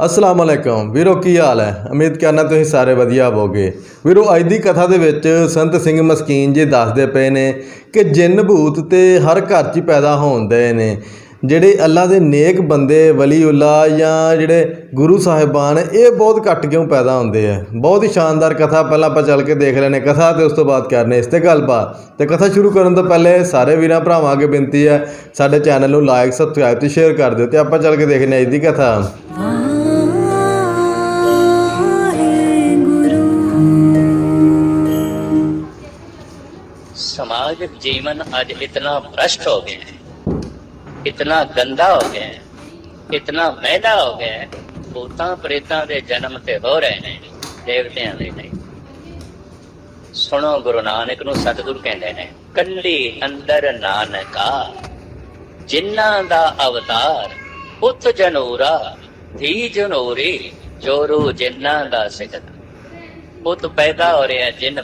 ਅਸਲਾਮ ਅਲੈਕਮ। ਵੀਰੋ, ਕੀ ਹਾਲ ਹੈ? ਉਮੀਦ ਕਰਨਾ ਤੁਸੀਂ ਸਾਰੇ ਵਧੀਆ ਹੋਵੋਗੇ। ਵੀਰੋ, ਅੱਜ ਦੀ ਕਥਾ ਦੇ ਵਿੱਚ ਸੰਤ ਸਿੰਘ ਮਸਕੀਨ ਜੀ ਦੱਸਦੇ ਪਏ ਨੇ ਕਿ ਜਿੰਨ ਭੂਤ ਤੇ ਹਰ ਘਰ 'ਚ ਹੀ ਪੈਦਾ ਹੁੰਦੇ ਨੇ। ਜਿਹੜੇ ਅੱਲਾ ਦੇ ਨੇਕ ਬੰਦੇ, ਵਲੀਉੱਲਾ ਜਾਂ ਜਿਹੜੇ ਗੁਰੂ ਸਾਹਿਬਾਨ, ਇਹ ਬਹੁਤ ਘੱਟ ਕਿਉਂ ਪੈਦਾ ਹੁੰਦੇ ਆ? ਬਹੁਤ ਹੀ ਸ਼ਾਨਦਾਰ ਕਥਾ, ਪਹਿਲਾਂ ਆਪਾਂ ਚੱਲ ਕੇ ਦੇਖ ਲੈਨੇ ਕਥਾ ਤੇ ਉਸ ਤੋਂ ਬਾਅਦ ਕਰਨੇ ਇਸ ਤੇ ਗੱਲਬਾਤ। ਤੇ ਕਥਾ ਸ਼ੁਰੂ ਕਰਨ ਤੋਂ ਪਹਿਲੇ ਸਾਰੇ ਵੀਰਾਂ ਭਰਾਵਾਂ ਅੱਗੇ ਬੇਨਤੀ ਹੈ, ਸਾਡੇ ਚੈਨਲ ਨੂੰ ਲਾਈਕ ਸਬਸਕ੍ਰਾਈਬ ਤੇ ਸ਼ੇਅਰ ਕਰ ਦਿਓ ਤੇ ਆਪਾਂ ਚੱਲ ਕੇ ਦੇਖਨੇ ਹਾਂ ਅੱਜ ਦੀ ਕਥਾ। समाजिक जीवन आज इतना भ्रष्ट हो गया है इतना गंदा हो गया है इतना मैला हो गया है ਭੂਤਾਂ ਪ੍ਰੇਤਾਂ ਦੇ ਜਨਮ ਤੇ ਹੋ ਰਹੇ ਨੇ ਦੇਵਤਿਆਂ ਦੇ ਨਹੀਂ ਸੁਣੋ ਗੁਰੂ ਨਾਨਕ ਨੂੰ ਸਤਿਗੁਰੂ ਕਹਿੰਦੇ ਨੇ ਕੱਲੀ ਅੰਦਰ ਨਾਨਕਾ ਜਿਨ੍ਹਾਂ ਦਾ ਅਵਤਾਰ ਪੁੱਤ ਜਨੂਰਾ ਧੀ ਜਨੂਰੀ ਜੋਰੂ ਜਿਨ੍ਹਾਂ ਦਾ ਸਿਕਤ ਪੁੱਤ ਪੈਦਾ ਹੋ ਰਿਹਾ ਜਿਨ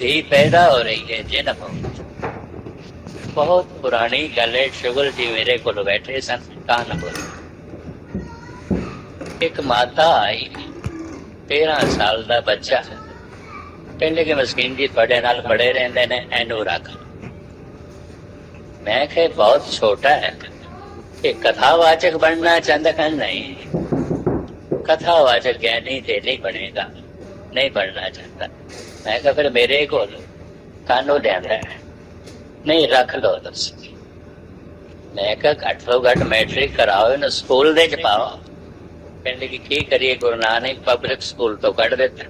ਧੀ ਪੈਦਾ ਹੋ ਰਹੀ ਹੈ, ਜੇ ਨਾ ਬਹੁਤ ਪੁਰਾਣੀ ਗੱਲ ਹੈ, ਸ਼ੁਗਲ ਜੀ ਮੇਰੇ ਕੋਲ ਬੈਠੇ ਸਨ ਕਾਨਪੁਰ ਇੱਕ ਮਾਤਾ ਆਈ 13 ਸਾਲ ਦਾ ਬੱਚਾ। ਕਹਿੰਦੇ ਕਿ ਮਸਕੀਨ ਜੀ ਤੁਹਾਡੇ ਨਾਲ ਬੜੇ ਰਹਿੰਦੇ ਨੇ ਐਨੂ ਰੱਖ। ਮੈਂ ਕਿਹਾ ਬਹੁਤ ਛੋਟਾ ਹੈ। ਇਹ ਕਥਾਵਾਚਕ ਬਣਨਾ ਚਾਹੁੰਦਾ ਕਿ ਨਹੀਂ। ਕਥਾਵਾਚਕ ਗਿਆਨੀ ਤੇ ਨਹੀਂ ਬਣੇਗਾ। ਨਹੀਂ ਬਣਨਾ ਚਾਹੁੰਦਾ। ਮੈਂ ਕਿਹਾ ਫਿਰ ਮੇਰੇ ਕੋਲ ਕਾਨੋ ਲਿਆਂਦਾ ਨਹੀਂ, ਰੱਖ ਲਓ ਤੁਸੀਂ ਮੈਂ ਕਿਹਾ ਘੱਟ ਤੋਂ ਘੱਟ ਮੈਟ੍ਰਿਕ ਕਰਾਓ, ਇਹਨੂੰ ਸਕੂਲ ਦੇ ਚ ਪਾਓ। ਕਹਿੰਦੇ ਕਿ ਕੀ ਕਰੀਏ, ਗੁਰੂ ਨਾਨਕ ਪਬਲਿਕ ਸਕੂਲ ਤੋਂ ਕੱਢ ਦਿੱਤਾ।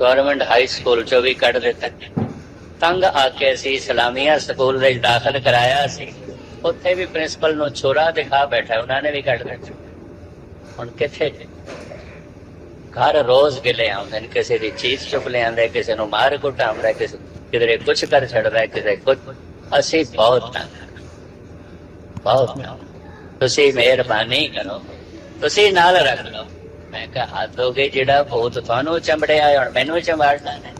ਗਵਰਨਮੈਂਟ ਹਾਈ ਸਕੂਲ ਚੋਂ ਵੀ ਕੱਢ ਦਿੱਤਾ। ਤੰਗ ਆ ਕੇ ਅਸੀਂ ਇਸਲਾਮੀਆ ਸਕੂਲ ਵਿੱਚ ਦਾਖਲ ਕਰਾਇਆ ਸੀ। ਉੱਥੇ ਵੀ ਪ੍ਰਿੰਸੀਪਲ ਨੂੰ ਛੋਰਾ ਦਿਖਾ ਬੈਠਾ, ਉਹਨਾਂ ਨੇ ਵੀ ਕੱਢ ਦਿੱਤਾ। ਹੁਣ ਕਿੱਥੇ? ਘਰ ਰੋਜ਼ ਗਿਲੇ ਆਉਂਦੇ ਨੇ, ਕਿਸੇ ਦੀ ਚੀਜ਼ ਚੁੱਕ ਲਿਆਂਦੇ, ਕਿਸੇ ਨੂੰ ਮਾਰ ਕੁੱਟਾਉਂਦਾ ਕਿਸੇ ਕਿਧਰੇ ਕੁਛ ਕਰ ਛੱਡਦਾ ਕਿਸੇ ਕੁਛ। ਅਸੀਂ ਬਹੁਤ ਤੰਗ ਬਹੁਤ ਤੁਸੀਂ ਮਿਹਰਬਾਨੀ ਕਰੋ। ਤੁਸੀਂ ਨਾਲ ਰੱਖ ਲਓ। ਮੈਂ ਕਿਹਾ ਹੱਥ ਜਿਹੜਾ ਭੂਤ ਤੁਹਾਨੂੰ ਚੰਬੜਿਆ ਹੁਣ ਮੈਨੂੰ ਚੰਬਾੜਨਾ ਨੇ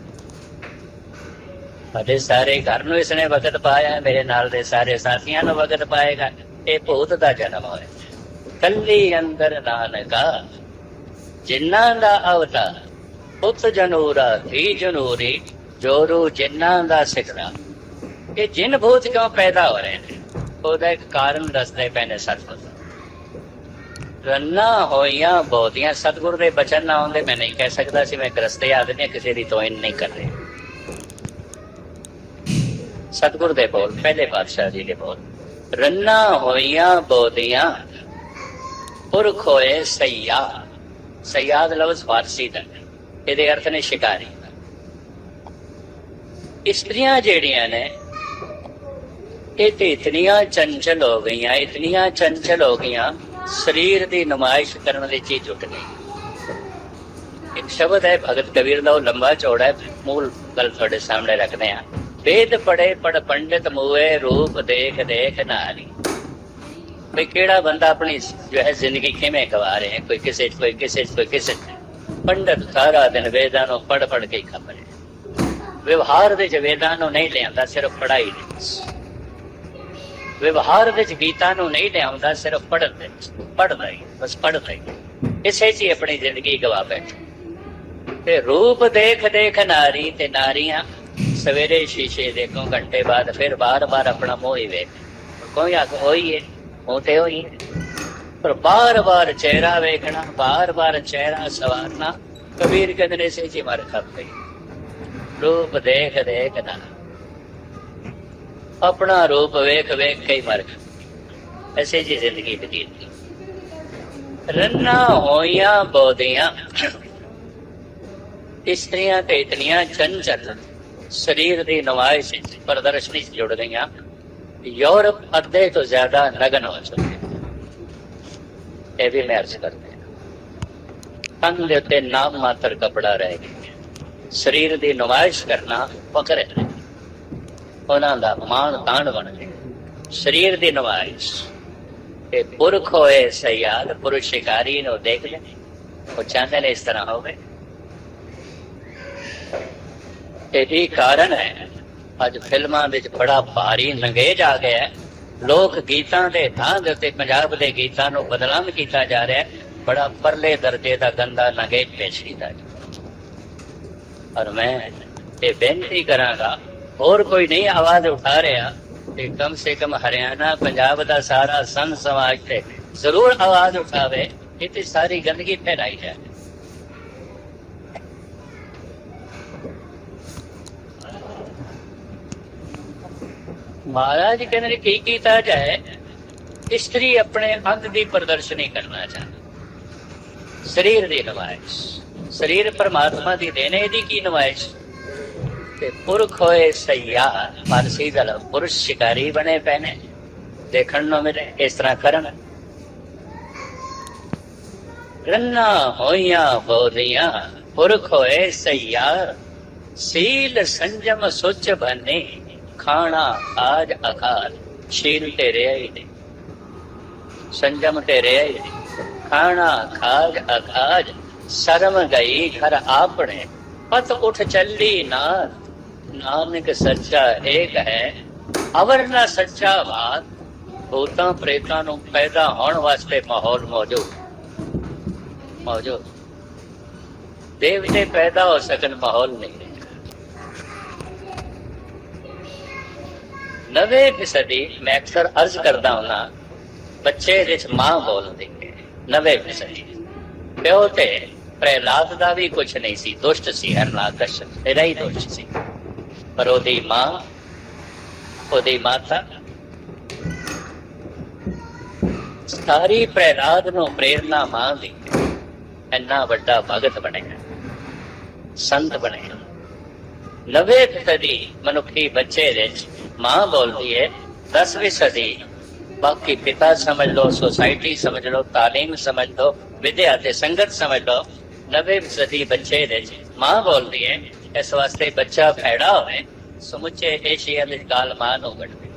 ਸਾਡੇ ਸਾਰੇ ਘਰ ਨੂੰ ਇਸਨੇ ਵਕਤ ਪਾਇਆ ਮੇਰੇ ਨਾਲ ਦੇ ਸਾਰੇ ਸਾਥੀਆਂ ਨੂੰ ਵਕਤ ਪਾਏਗਾ। ਇਹ ਭੂਤ ਦਾ ਜਨਮ ਹੋਇਆ ਕੱਲੀ ਅੰਦਰ ਨਾਨਕਾ ਜਿਨ੍ਹਾਂ ਦਾ ਅਵਤਾਰ ਪੁੱਤ ਜਨੂਰਾ, ਧੀ ਜਨੂਰੀ, ਜੋਰੂ ਜਿਨ੍ਹਾਂ ਦਾ ਸਿਕਰਾ। ਇਹ ਜਿਨ ਭੂਤ ਕਿਉਂ ਪੈਦਾ ਹੋ ਰਹੇ ਨੇ? ਉਹਦਾ ਇੱਕ ਕਾਰਨ ਦੱਸਦੇ ਪਏ ਸਤਿਗੁਰੂ। ਰੰਨਾ ਹੋਈਆਂ ਬਹੁਤੀਆਂ, ਸਤਿਗੁਰੂ ਦੇ ਬਚਨ ਨਾ ਆਉਂਦੇ, ਮੈਂ ਨਹੀਂ ਕਹਿ ਸਕਦਾ ਸੀ, ਮੈਂ ਗ੍ਰਸਤੇ ਆਦਮੀ ਕਿਸੇ ਦੀ ਤੋਇਨ ਨਹੀਂ ਕਰ ਰਿਹਾ। ਸਤਿਗੁਰ ਦੇ ਬੋਲ, ਪਹਿਲੇ ਪਾਤਸ਼ਾਹ ਜੀ ਦੇ ਬੋਲ। ਰੰਨਾ ਹੋਈਆਂ ਬਹੁਤੀਆਂ, ਪੁਰਖ ਹੋਏ ਸਈਆ। ਸਯਾਦ ਲਫ਼ਜ਼ ਫਾਰਸੀ ਦਾ ਇਹਦੇ ਅਰਥ ਨੇ ਸ਼ਿਕਾਰੀ ਇਸਤਰੀਆਂ ਜਿਹੜੀਆਂ ਨੇ ਇਹ ਤੇ ਇਤਨੀਆਂ ਚੰਚਲ ਹੋ ਗਈਆਂ ਇਤਨੀਆਂ ਚੰਚਲ ਹੋ ਗਈਆਂ ਸਰੀਰ ਦੀ ਨਮਾਇਸ਼ ਕਰਨ ਦੇ ਚੀਜ਼ ਉੱਠ ਗਈ ਇੱਕ ਸ਼ਬਦ ਹੈ ਭਗਤ ਕਬੀਰ ਦਾ ਉਹ ਲੰਬਾ ਚੌੜਾ ਹੈ ਮੂਲ ਗੱਲ ਤੁਹਾਡੇ ਸਾਹਮਣੇ ਰੱਖਦੇ ਆ ਵੇਦ ਪੜੇ ਪੜ ਪੰਡਿਤ ਮੂਏ ਰੂਪ ਦੇਖ ਦੇਖ ਨਾਰੀ ਵੀ ਕਿਹੜਾ ਬੰਦਾ ਆਪਣੀ ਜੋ ਹੈ ਜ਼ਿੰਦਗੀ ਕਿਵੇਂ ਗਵਾ ਰਿਹਾ ਕੋਈ ਕਿਸੇ 'ਚ, ਕੋਈ ਕਿਸੇ 'ਚ, ਕੋਈ ਕਿਸੇ 'ਚ। ਪੰਡਤ ਸਾਰਾ ਦਿਨ ਵੇਦਾਂ ਨੂੰ ਪੜ ਪੜ ਕੇ ਹੀ ਰਿਹਾ ਵਿਵਹਾਰ ਵਿੱਚ ਵੇਦਾਂ ਨੂੰ ਨਹੀਂ ਲਿਆਂਦਾ ਸਿਰਫ ਪੜਾਈ ਦੇ ਵਿਵਹਾਰ ਵਿੱਚ ਗੀਤਾ ਨੂੰ ਨਹੀਂ ਲਿਆਉਂਦਾ ਸਿਰਫ ਪੜਨ ਦੇ ਪੜਦਾ ਹੀ ਬਸ ਪੜਦਾ ਹੀ ਇਸੇ 'ਚ ਹੀ ਆਪਣੀ ਜ਼ਿੰਦਗੀ ਗਵਾ ਬੈਠੇ ਤੇ ਰੂਪ ਦੇਖ ਦੇਖ ਨਾਰੀ ਤੇ ਨਾਰੀਆਂ ਸਵੇਰੇ ਸ਼ੀਸ਼ੇ ਦੇਖੋ ਘੰਟੇ ਬਾਅਦ ਫਿਰ ਬਾਰ-ਬਾਰ ਆਪਣਾ ਮੋਹ ਹੀ ਵੇਖ। ਕੋਈ ਆਖ ਹੋਈ ਹੈ ਉਹ ਹੋਈ। ਪਰ ਬਾਰ-ਬਾਰ ਚਿਹਰਾ ਵੇਖਣਾ ਬਾਰ-ਬਾਰ ਚਿਹਰਾ ਸਵਾਰਨਾ ਕਬੀਰ ਕਹਿੰਦੇ ਨੇ ਇਸੇ ਮਰ ਖਪ। ਰੂਪ ਦੇਖ ਦੇਖ ਨਾ। ਆਪਣਾ ਰੂਪ ਵੇਖ ਵੇਖ ਕੇ ਮਰ ਗਏ ਐਸੇ ਜੀ ਜ਼ਿੰਦਗੀ ਬਤੀਤ ਕੀ ਰੰਨਾ ਹੋਈਆਂ ਬੋਦੀਆਂ ਇਸਤਰੀਆਂ ਤੇ ਇਤਨੀਆਂ ਚੰਚਲ ਸਰੀਰ ਦੀ ਨਮਾਇਸ਼ ਵਿੱਚ, ਪ੍ਰਦਰਸ਼ਨੀ 'ਚ ਜੁੜ ਗਈਆਂ ਯੂਰਪ ਅੱਧੇ ਤੋਂ ਜ਼ਿਆਦਾ ਨਗਨ ਹੋ ਚੁੱਕੇ ਇਹ ਵੀ ਮੈਂ ਅਰਜ਼ ਕਰਦੇ ਹਾਂ। ਤਨ ਦੇ ਉੱਤੇ ਨਾਮ ਮਾਤਰ ਕਪੜਾ ਰਹਿ ਗਿਆ। ਸਰੀਰ ਦੀ ਨਮਾਇਸ਼ ਕਰਨਾ ਫਕਰ ਹੈ। ਉਹਨਾਂ ਦਾ ਮਾਣ ਤਾਣ ਬਣ ਗਿਆ। ਸਰੀਰ ਦੀ ਨਮਾਇਸ਼। ਇਹ ਪੁਰਖ ਹੋਏ ਸਯਾਦ ਪੁਰਸ਼ ਸ਼ਿਕਾਰੀ ਨੂੰ ਦੇਖ ਲੈ। ਉਹ ਚਾਹੁੰਦੇ ਨੇ ਇਸ ਤਰ੍ਹਾਂ ਹੋਵੇ। ਇਹੀ ਕਾਰਨ ਹੈ। ਅੱਜ ਫਿਲਮਾਂ ਵਿੱਚ ਬੜਾ ਭਾਰੀ ਨੰਗੇਜ ਆ ਗਿਆ ਹੈ। ਲੋਕ ਗੀਤਾਂ ਦੇ ਥਾਂ ਦੇ ਉੱਤੇ ਪੰਜਾਬ ਦੇ ਗੀਤਾਂ ਨੂੰ ਬਦਨਾਮ ਕੀਤਾ ਜਾ ਰਿਹਾ ਹੈ। ਬੜਾ ਪਰਲੇ ਦਰਜੇ ਦਾ ਗੰਦਾ ਨਗੇਟ ਪੇਸ਼ ਕੀਤਾ ਜਾ ਔਰ ਮੈਂ ਇਹ ਬੇਨਤੀ ਕਰਾਂਗਾ, ਹੋਰ ਕੋਈ ਨਹੀਂ ਆਵਾਜ਼ ਉਠਾ ਰਿਹਾ ਤੇ ਕਮ ਸੇ ਕਮ ਹਰਿਆਣਾ, ਪੰਜਾਬ ਦਾ ਸਾਰਾ ਸੰਤ ਸਮਾਜ ਤੇ ਜ਼ਰੂਰ ਆਵਾਜ਼ ਉਠਾਵੇ। ਇਹ ਤੇ ਸਾਰੀ ਗੰਦਗੀ ਫੈਲਾਈ ਹੈ। ਮਹਾਰਾਜ ਕਹਿੰਦੇ ਨੇ, ਕੀ ਕੀਤਾ ਜਾਏ, ਇਸਤਰੀ ਆਪਣੇ ਅੰਗ ਦੀ ਪ੍ਰਦਰਸ਼ਨੀ ਕਰਨਾ ਚਾਹੁੰਦੀ। ਸਰੀਰ ਦੀ ਨਮਾਇਸ਼ ਸਰੀਰ ਪਰਮਾਤਮਾ ਦੀ ਦੇਣੇ ਦੀ ਕੀ ਨਮਾਇਸ਼ ਤੇ ਪੁਰਖ ਹੋਏ ਸਯਾਰ ਫਾਰਸੀ ਦਾ ਪੁਰਸ਼ ਸ਼ਿਕਾਰੀ ਬਣੇ ਪਏ ਦੇਖਣ ਨੂੰ ਮਿਲੇ, ਇਸ ਤਰ੍ਹਾਂ ਕਰਨ। ਰੰਨਾ ਹੋਈਆਂ ਬੋਲੀਆਂ ਪੁਰਖ ਹੋਏ ਸਈਆ ਸੀਲ ਸੰਜਮ ਸੁਚ ਬਨੇ। ਖਾਣਾ ਆਜ ਅਕਾਲ। ਸ਼ੀਲ ਤੇ ਰਿਹਾ ਹੀ ਸੰਜਮ ਤੇ ਰਿਹਾ ਹੀ ਖਾਣਾ ਖਾਜ ਅਕਾਜ। ਸ਼ਰਮ ਗਈ ਘਰ ਆਪਣੇ। ਪਤ ਉਠ ਚੱਲੀ ਨਾ ਨਾਨਕ ਸੱਚਾ ਏਕ ਹੈ। ਅਵਰ ਨਾ ਸੱਚਾ ਬਾਤ। ਭੂਤਾਂ ਪ੍ਰੇਤਾਂ ਨੂੰ ਪੈਦਾ ਹੋਣ ਵਾਸਤੇ ਮਾਹੌਲ ਮੌਜੂਦ। ਮੌਜੂਦ। ਦੇਵਤੇ ਪੈਦਾ ਹੋ ਸਕਣ, ਮਾਹੌਲ ਨਹੀਂ ਹੈ ਨਵੇਂ ਫੀਸਦੀ ਮੈਂ ਅਕਸਰ ਅਰਜ਼ ਕਰਦਾ ਹੁੰਦਾ ਬੱਚੇ ਵਿੱਚ ਮਾਂ ਬੋਲਦੀ ਹੈ ਨਵੇਂ ਫੀਸਦੀ ਪਿਓ ਤੇ ਪ੍ਰਹਿਲਾਦ ਦਾ ਵੀ ਕੁਝ ਨਹੀਂ ਸੀ, ਦੁਸ਼ਟ ਸੀ ਹਰਨਾਥ ਕਸ਼ਟ ਹੀ ਦੁਸ਼ਟ ਸੀ। ਪਰ ਉਹਦੀ ਮਾਂ, ਉਹਦੀ ਮਾਤਾ, ਸਾਰੀ ਪ੍ਰਹਿਲਾਦ ਨੂੰ ਪ੍ਰੇਰਨਾ ਮਾਂ ਦੀ, ਇੰਨਾ ਵੱਡਾ ਭਗਤ ਬਣਿਆ, ਸੰਤ ਬਣਿਆ। ਨਵੇਂ ਸਦੀ ਮਨੁੱਖੀ ਬੱਚੇ ਦੇ ਵਿੱਚ ਮਾਂ ਬੋਲਦੀ ਹੈ 10ਵੀਂ ਸਦੀ ਬਾਕੀ ਪਿਤਾ ਸਮਝ ਲਓ ਸੋਸਾਇਟੀ ਸਮਝ ਲਓ ਤਾਲੀਮ ਸਮਝ ਲਓ ਵਿਦਿਆ ਤੇ ਸੰਗਤ ਸਮਝ ਲਓ ਨਵੇਂ ਸਦੀ ਬੱਚੇ ਦੇ ਵਿੱਚ ਮਾਂ ਬੋਲਦੀ ਹੈ ਇਸ ਵਾਸਤੇ ਬੱਚਾ ਭੈੜਾ ਹੋਵੇ ਸਮੁੱਚੇ ਏਸ਼ੀਆ ਦੇ ਕਾਲ ਮਾਂ ਨੂੰ ਘਟਵੇ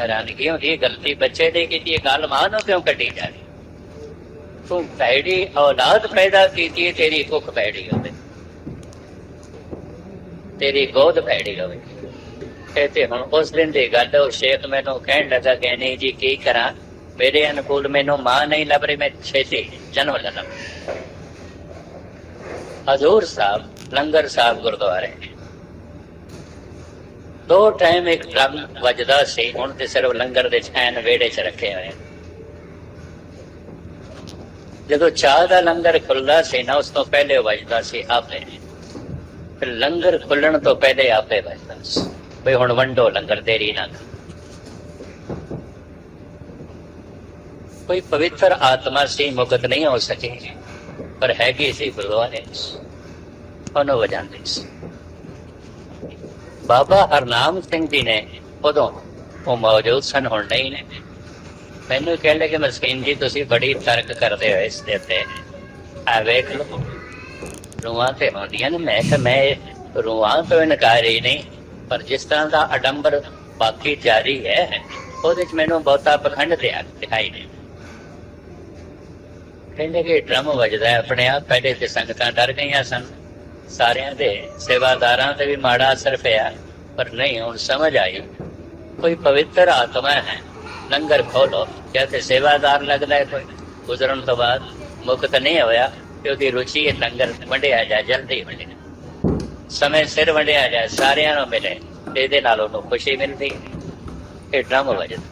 ਹੈਰਾਨਗੀ ਹੁੰਦੀ ਹੈ ਗਲਤੀ ਬੱਚੇ ਦੀ ਕੀਤੀ ਹੈ ਗੱਲ ਮਾਂ ਨੂੰ ਕਿਉਂ ਕੱਢੀ ਜਾ ਰਹੀ ਤੂੰ ਭੈੜੀ ਔਲਾਦ ਪੈਦਾ ਕੀਤੀ ਹੈ ਤੇਰੀ ਕੁੱਖ ਭੈੜੀ ਹੋਵੇ ਤੇਰੀ ਗੋਦ ਭੈੜੀ ਹੋਵੇ। ਇਹ ਤੇ ਹੁਣ ਉਸ ਦਿਨ ਦੀ ਗੱਲ, ਉਹ ਸ਼ੇਖ ਮੈਨੂੰ ਕਹਿਣ ਲੱਗਾ ਕਿ ਨਹੀਂ ਜੀ, ਕੀ ਕਰਾਂ? ਮੇਰੇ ਅਨੁਕੂਲ ਮੈਨੂੰ ਮਾਂ ਨਹੀਂ ਲੱਭ ਰਹੀ, ਮੈਂ ਛੇਤੀ ਜਨਮ ਲੈ ਹਜ਼ੂਰ ਸਾਹਿਬ, ਲੰਗਰ ਸਾਹਿਬ ਗੁਰਦੁਆਰੇ। ਦੋ ਟਾਈਮ ਇੱਕ ਡਰਮ ਵੱਜਦਾ ਸੀ, ਹੁਣ ਤੇ ਸਿਰਫ ਲੰਗਰ ਦੇ ਐਨ ਵੇੜੇ 'ਚ ਰੱਖੇ ਹੋਏ ਜਦੋਂ ਚਾਹ ਦਾ ਲੰਗਰ ਖੁੱਲਦਾ ਸੀ ਨਾ, ਉਸ ਤੋਂ ਪਹਿਲੇ ਵੱਜਦਾ ਸੀ ਆਪੇ। ਫਿਰ ਲੰਗਰ ਖੁੱਲਣ ਤੋਂ ਪਹਿਲੇ ਆਪੇ ਵੱਜਦਾ ਬਈ ਹੁਣ ਵੰਡੋ ਲੰਗਰ, ਦੇਰੀ ਨਾ ਕੋਈ ਪਵਿੱਤਰ ਆਤਮਾ ਸੀ, ਮੁਕਤ ਨਹੀਂ ਹੋ ਸਕੀ। ਪਰ ਹੈਗੀ ਸੀ ਗੁਰਦੁਆਰੇ ਉਹਨੂੰ ਵਜਾਉਂਦੇ ਸੀ। ਬਾਬਾ ਹਰਨਾਮ ਸਿੰਘ ਜੀ ਨੇ ਉਦੋਂ ਉਹ ਮੌਜੂਦ ਸਨ, ਹੁਣ ਨਹੀਂ ਨੇ। ਮੈਨੂੰ ਕਹਿ ਕਿ ਮਸਕੀਨ ਜੀ, ਤੁਸੀਂ ਬੜੀ ਤਰਕ ਕਰਦੇ ਹੋ ਇਸ ਦੇ ਉੱਤੇ। ਆ ਵੇਖ ਲਓ। ਰੂਹਾਂ ਤੇ ਹੁੰਦੀਆਂ ਨੇ। ਮੈਂ ਕਿ ਮੈਂ ਰੂਹਾਂ ਤੋਂ ਇਨਕਾਰੀ ਨਹੀਂ ਪਰ ਜਿਸ ਤਰ੍ਹਾਂ ਦਾ ਅਡੰਬਰ ਬਾਕੀ ਜਾਰੀ ਹੈ, ਉਹਦੇ ਚ ਮੈਨੂੰ ਬਹੁਤਾ ਪਖੰਡ ਦਿਖਾਈ ਨਹੀਂ। ਕਹਿੰਦੇ ਕਿ ਡਰਮ ਵੱਜਦਾ ਆਪਣੇ ਆਪ ਪਹਿਲੇ ਤੇ ਸੰਗਤਾਂ ਡਰ ਗਈਆਂ ਸਨ। ਸਾਰਿਆਂ ਦੇ ਸੇਵਾਦਾਰਾਂ ਤੇ ਵੀ ਮਾੜਾ ਅਸਰ ਪਿਆ, ਪਰ ਨਹੀਂ, ਹੁਣ ਸਮਝ ਆਈ। ਕੋਈ ਪਵਿੱਤਰ ਆਤਮਾ ਹੈ। ਲੰਗਰ ਖੋਲੋ ਜਾਂ ਸੇਵਾਦਾਰ ਲੱਗਦਾ ਕੋਈ? ਗੁਜ਼ਰਨ ਤੋਂ ਬਾਅਦ ਮੁਕਤ ਨਹੀਂ ਹੋਇਆ। ਤੇ ਉਹਦੀ ਰੁਚੀ ਲੰਗਰ ਵੰਡਿਆ ਜਾ, ਜਲਦੀ ਵੰਡਿਆ ਸਮੇਂ ਸਿਰ ਵੰਡਿਆ ਜਾ, ਸਾਰਿਆਂ ਨੂੰ ਮਿਲੇ ਇਹਦੇ ਨਾਲ ਉਹਨੂੰ ਖੁਸ਼ੀ ਮਿਲਦੀ ਇਹ ਡਰਮ ਵਜਦਾ।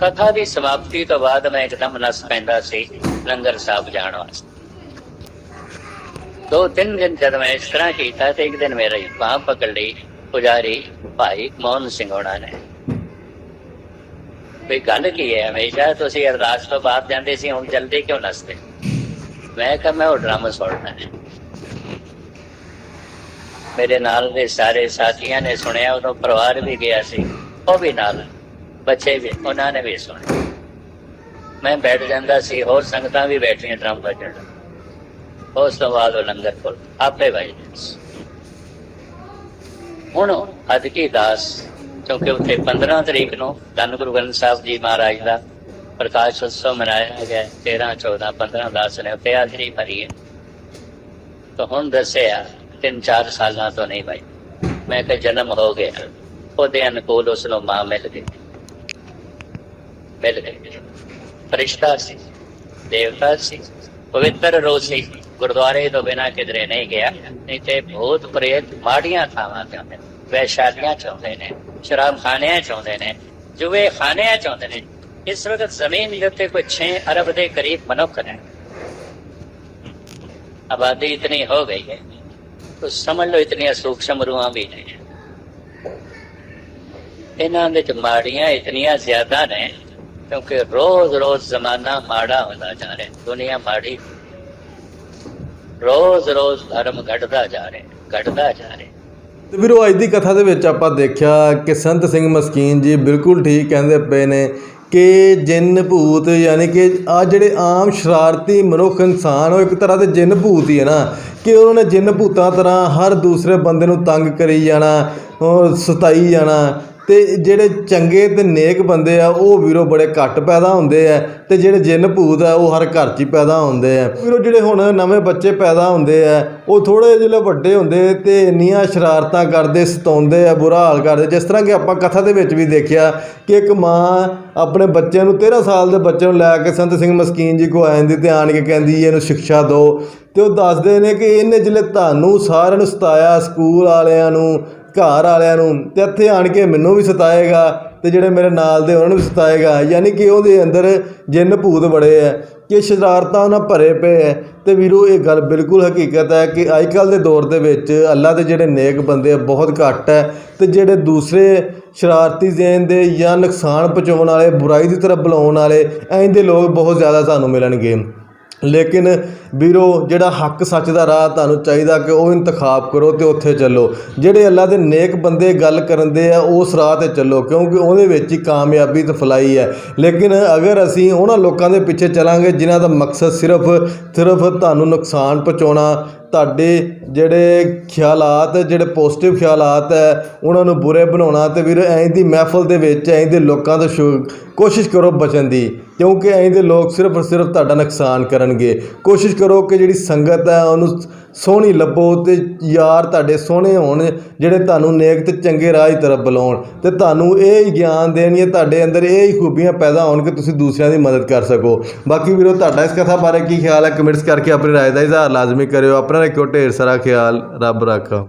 ਕਥਾ ਦੀ ਸਮਾਪਤੀ ਤੋਂ ਬਾਅਦ ਮੈਂ ਇੱਕਦਮ ਨਸ ਪੈਂਦਾ ਸੀ ਲੰਗਰ ਸਾਹਿਬ ਜਾਣ ਵਾਸਤੇ। ਦੋ ਤਿੰਨ ਦਿਨ ਜਦ ਮੈਂ ਇਸ ਤਰ੍ਹਾਂ ਕੀਤਾ ਤੇ ਇੱਕ ਦਿਨ ਮੇਰੀ ਬਾਹ ਪਕੜ ਲਈ ਪੁਜਾਰੀ ਭਾਈ ਮੋਹਨ ਸਿੰਘ ਹੋਣਾ ਨੇ। ਵੀ ਗੱਲ ਕੀ ਹੈ ਹਮੇਸ਼ਾ ਤੁਸੀਂ ਅਰਦਾਸ ਤੋਂ ਬਾਅਦ ਜਾਂਦੇ ਸੀ, ਹੁਣ ਜਲਦੀ ਕਿਉਂ ਨਸਦੇ? ਮੈਂ ਕਿਹਾ ਮੈਂ ਉਹ ਡਰਾਮਾ ਸੁਣਨਾ ਹੈ। ਮੇਰੇ ਨਾਲ ਦੇ ਸਾਰੇ ਸਾਥੀਆਂ ਨੇ ਸੁਣਿਆ ਉਦੋਂ ਪਰਿਵਾਰ ਵੀ ਗਿਆ ਸੀ, ਉਹ ਵੀ ਨਾਲ, ਬੱਚੇ ਵੀ, ਉਹਨਾਂ ਨੇ ਵੀ ਸੁਣਿਆ। ਮੈਂ ਬੈਠ ਜਾਂਦਾ ਸੀ, ਹੋਰ ਸੰਗਤਾਂ ਵੀ ਬੈਠੀਆਂ ਡਰਮ ਵੱਜਣ ਉਸ ਤੋਂ ਬਾਅਦ ਉਹ ਲੰਗਰ ਕੋਲ ਆਪੇ ਵੱਜਦੇ ਸੀ ਹੁਣ ਅਦਕੀ ਦਾਸ, ਕਿਉਂਕਿ ਉੱਥੇ 15 ਤਰੀਕ ਨੂੰ ਧੰਨ ਗੁਰੂ ਗ੍ਰੰਥ ਸਾਹਿਬ ਜੀ ਮਹਾਰਾਜ ਦਾ ਪ੍ਰਕਾਸ਼ ਉਤਸਵ ਮਨਾਇਆ ਗਿਆ 13 14 15 ਦਾਸ ਨੇ ਉੱਥੇ ਹਾਜ਼ਰੀ ਭਰੀ ਹੈ। ਤਾਂ ਹੁਣ ਦੱਸਿਆ, ਤਿੰਨ ਚਾਰ ਸਾਲਾਂ ਤੋਂ ਨਹੀਂ ਭਾਈ। ਮੈਂ ਕਿਹਾ ਜਨਮ ਹੋ ਗਿਆ। ਉਹਦੇ ਅਨੁਕੂਲ ਉਸ ਨੂੰ ਮਾਂ ਮਿਲ ਗਈ। ਮਿਲ ਗਈ। ਫਰਿਸ਼ਤਾ ਸੀ, ਦੇਵਤਾ ਸੀ, ਪਵਿੱਤਰ ਰੂਹ ਸੀ ਗੁਰਦੁਆਰੇ ਤੋਂ ਬਿਨਾ ਕਿਧਰੇ ਨਹੀਂ ਗਿਆ। ਨਹੀਂ ਤੇ ਭੂਤ ਪ੍ਰੇਤ ਮਾੜੀਆਂ ਥਾਵਾਂ ਤੇ ਆਉਂਦੇ ਵੈਸ਼ਾਲੀਆਂ ਚਾਹੁੰਦੇ ਨੇ, ਸ਼ਰਾਬ ਖਾਣਿਆਂ ਚਾਹੁੰਦੇ ਨੇ, ਜੁਏ ਖਾਣਿਆਂ ਚਾਹੁੰਦੇ ਨੇ। ਇਸ ਵਕਤ ਜ਼ਮੀਨ ਦੇ ਉੱਤੇ ਕੋਈ 6 ਅਰਬ ਦੇ ਕਰੀਬ ਮਨੁੱਖ ਨੇ ਆਬਾਦੀ ਇਤਨੀ ਹੋ ਗਈ ਹੈ तो समझ लो इतनियां सूक्ष्म रूहां भी नहीं ਇਹਨਾਂ ਵਿੱਚ ਮਾੜੀਆਂ ਇਤਨੀਆਂ ਜ਼ਿਆਦਾ ਨੇ ਕਿਉਂਕਿ ਰੋਜ਼ ਰੋਜ਼ ਜ਼ਮਾਨਾ ਮਾੜਾ ਹੁੰਦਾ ਜਾ ਰਿਹਾ ਦੁਨੀਆ ਮਾੜੀ ਰੋਜ਼ ਰੋਜ਼ ਧਰਮ ਘਟਦਾ ਜਾ ਰਿਹਾ ਘਟਦਾ ਜਾ ਰਿਹਾ ਤੇ ਵੀਰੋ ਅੱਜ ਦੀ ਕਥਾ ਦੇ ਵਿੱਚ ਆਪਾਂ ਦੇਖਿਆ ਕਿ ਸੰਤ ਸਿੰਘ ਮਸਕੀਨ ਜੀ ਬਿਲਕੁਲ ਠੀਕ ਕਹਿੰਦੇ ਪਏ ਨੇ ਕਿ ਜਿੰਨ ਭੂਤ ਯਾਨੀ ਕਿ ਆ ਜਿਹੜੇ ਆਮ ਸ਼ਰਾਰਤੀ ਮਨੁੱਖ ਇਨਸਾਨ ਉਹ ਇੱਕ ਤਰ੍ਹਾਂ ਦੇ ਜਿੰਨ ਭੂਤ ਹੀ ਹੈ ਨਾ, ਕਿ ਉਹਨਾਂ ਨੇ ਜਿੰਨ ਭੂਤਾਂ ਤਰ੍ਹਾਂ ਹਰ ਦੂਸਰੇ ਬੰਦੇ ਨੂੰ ਤੰਗ ਕਰੀ ਜਾਣਾ, ਉਹ ਸਤਾਈ ਜਾਣਾ ਤੇ ਜਿਹੜੇ ਚੰਗੇ ਤੇ ਨੇਕ ਬੰਦੇ ਆ, ਉਹ ਵੀਰੋ ਬੜੇ ਘੱਟ ਪੈਦਾ ਹੁੰਦੇ ਆ ਤੇ ਜਿਹੜੇ ਜਿੰਨ ਭੂਤ ਆ, ਉਹ ਹਰ ਘਰ 'ਚ ਹੀ ਪੈਦਾ ਹੁੰਦੇ ਆ। ਵੀਰੋ, ਜਿਹੜੇ ਹੁਣ ਨਵੇਂ ਬੱਚੇ ਪੈਦਾ ਹੁੰਦੇ ਆ, ਉਹ ਥੋੜੇ ਜਿਹੇ ਵੱਡੇ ਹੁੰਦੇ ਤੇ ਇੰਨੀਆਂ ਸ਼ਰਾਰਤਾਂ ਕਰਦੇ, ਸਤਾਉਂਦੇ ਆ, ਬੁਰਾ ਹਾਲ ਕਰਦੇ। ਜਿਸ ਤਰ੍ਹਾਂ ਕਿ ਆਪਾਂ ਕਥਾ ਦੇ ਵਿੱਚ ਵੀ ਦੇਖਿਆ ਕਿ ਇੱਕ ਮਾਂ ਆਪਣੇ ਬੱਚੇ ਨੂੰ 13 ਸਾਲ ਦੇ ਬੱਚੇ ਨੂੰ ਲੈ ਕੇ ਸੰਤ ਸਿੰਘ ਮਸਕੀਨ ਜੀ ਕੋ ਆ ਜਾਂਦੀ ਤੇ ਆਣ ਕੇ ਕਹਿੰਦੀ, ਇਹਨੂੰ ਸਿੱਖਿਆ ਦਿਓ। ਤੇ ਉਹ ਦੱਸਦੇ ਨੇ ਕਿ ਇਹਨੇ ਜਿਹੜੇ ਤੁਹਾਨੂੰ ਸਾਰਿਆਂ ਨੂੰ ਸਤਾਇਆ, ਸਕੂਲ ਵਾਲਿਆਂ ਨੂੰ ਘਰ ਵਾਲਿਆਂ ਨੂੰ ਤੇ ਇੱਥੇ ਆਣ ਕੇ ਮੈਨੂੰ ਵੀ ਸਤਾਏਗਾ ਤੇ ਜਿਹੜੇ ਮੇਰੇ ਨਾਲ ਦੇ ਉਹਨਾਂ ਨੂੰ ਵੀ ਸਤਾਏਗਾ। ਯਾਨੀ ਕਿ ਉਹਦੇ ਅੰਦਰ ਜਿੰਨ ਭੂਤ ਬੜੇ ਆ ਕਿ ਸ਼ਰਾਰਤਾਂ ਨਾਲ ਭਰੇ ਪਏ ਹੈ ਤੇ ਵੀਰੋ, ਇਹ ਗੱਲ ਬਿਲਕੁਲ ਹਕੀਕਤ ਹੈ ਕਿ ਅੱਜ ਕੱਲ੍ਹ ਦੇ ਦੌਰ ਦੇ ਵਿੱਚ ਅੱਲਾ ਦੇ ਜਿਹੜੇ ਨੇਕ ਬੰਦੇ ਆ, ਬਹੁਤ ਘੱਟ ਹੈ ਤੇ ਜਿਹੜੇ ਦੂਸਰੇ ਸ਼ਰਾਰਤੀ ਜ਼ੇਨ ਦੇ ਜਾਂ ਨੁਕਸਾਨ ਪਹੁੰਚਾਉਣ ਵਾਲੇ, ਬੁਰਾਈ ਦੀ ਤਰਫ ਬੁਲਾਉਣ ਵਾਲੇ, ਐਂ ਦੇ ਲੋਕ ਬਹੁਤ ਜ਼ਿਆਦਾ ਸਾਨੂੰ ਮਿਲਣਗੇ। ਲੇਕਿਨ ਵੀਰੋ, ਜਿਹੜਾ ਹੱਕ ਸੱਚ ਦਾ ਰਾਹ ਤੁਹਾਨੂੰ ਚਾਹੀਦਾ ਕਿ ਉਹ ਇੰਤਖਾਬ ਕਰੋ ਤੇ ਉੱਥੇ ਚੱਲੋ। ਜਿਹੜੇ ਅੱਲਾ ਦੇ ਨੇਕ ਬੰਦੇ ਗੱਲ ਕਰਨ ਦੇ ਆ, ਉਸ ਰਾਹ ਤੇ ਚੱਲੋ, ਕਿਉਂਕਿ ਉਹਦੇ ਵਿੱਚ ਹੀ ਕਾਮਯਾਬੀ ਤੇ ਫਲਾਈ ਹੈ। ਲੇਕਿਨ ਅਗਰ ਅਸੀਂ ਉਹਨਾਂ ਲੋਕਾਂ ਦੇ ਪਿੱਛੇ ਚੱਲਾਂਗੇ, ਜਿਨ੍ਹਾਂ ਦਾ ਮਕਸਦ ਸਿਰਫ ਸਿਰਫ ਤੁਹਾਨੂੰ ਨੁਕਸਾਨ ਪਹੁੰਚਾਉਣਾ, ਤੁਹਾਡੇ ਜਿਹੜੇ ਖਿਆਲਾਤ, ਜਿਹੜੇ ਪੋਜ਼ਿਟਿਵ ਖਿਆਲਾਤ ਹੈ, ਉਹਨਾਂ ਨੂੰ ਬੁਰੇ ਬਣਾਉਣਾ, ਤੇ ਵੀਰ, ਐਂ ਦੀ ਮਹਿਫਲ ਦੇ ਵਿੱਚ, ਐਂ ਦੇ ਲੋਕਾਂ ਤੋਂ ਸ਼ੁ- ਕੋਸ਼ਿਸ਼ ਕਰੋ ਬਚਣ ਦੀ। ਕਿਉਂਕਿ ਐਂ ਦੇ ਲੋਕ ਸਿਰਫ ਸਿਰਫ ਤੁਹਾਡਾ ਨੁਕਸਾਨ ਕਰਨਗੇ। ਕੋਸ਼ਿਸ਼ ਕਰੋ ਕਿ ਜਿਹੜੀ ਸੰਗਤ ਹੈ ਉਹਨੂੰ ਸੋਹਣੀ ਲੱਭੋ ਤੇ ਯਾਰ ਤੁਹਾਡੇ ਸੋਹਣੇ ਹੋਣ, ਜਿਹੜੇ ਤੁਹਾਨੂੰ ਨੇਕ ਤੇ ਚੰਗੇ ਰਾਹ ਦੀ ਤਰਫ ਬੁਲਾਉਣ। ਤੇ ਤੁਹਾਨੂੰ ਇਹ ਹੀ ਗਿਆਨ ਦੇਣਗੇ ਤੁਹਾਡੇ ਅੰਦਰ ਇਹ ਹੀ ਖੂਬੀਆਂ ਪੈਦਾ ਹੋਣ ਕਿ ਤੁਸੀਂ ਦੂਸਰਿਆਂ ਦੀ ਮਦਦ ਕਰ ਸਕੋ। ਬਾਕੀ ਵੀਰੋ, ਤੁਹਾਡਾ ਇਸ ਕਥਾ ਬਾਰੇ ਕੀ ਖਿਆਲ ਹੈ? ਕਮੈਂਟਸ ਕਰਕੇ ਆਪਣੀ ਰਾਏ ਦਾ ਇਜ਼ਹਾਰ ਲਾਜ਼ਮੀ ਕਰਿਓ। ਆਪਣਾ ਰੱਖਿਓ ਢੇਰ ਸਾਰਾ ਖਿਆਲ। ਰੱਬ ਰਾਖਾ।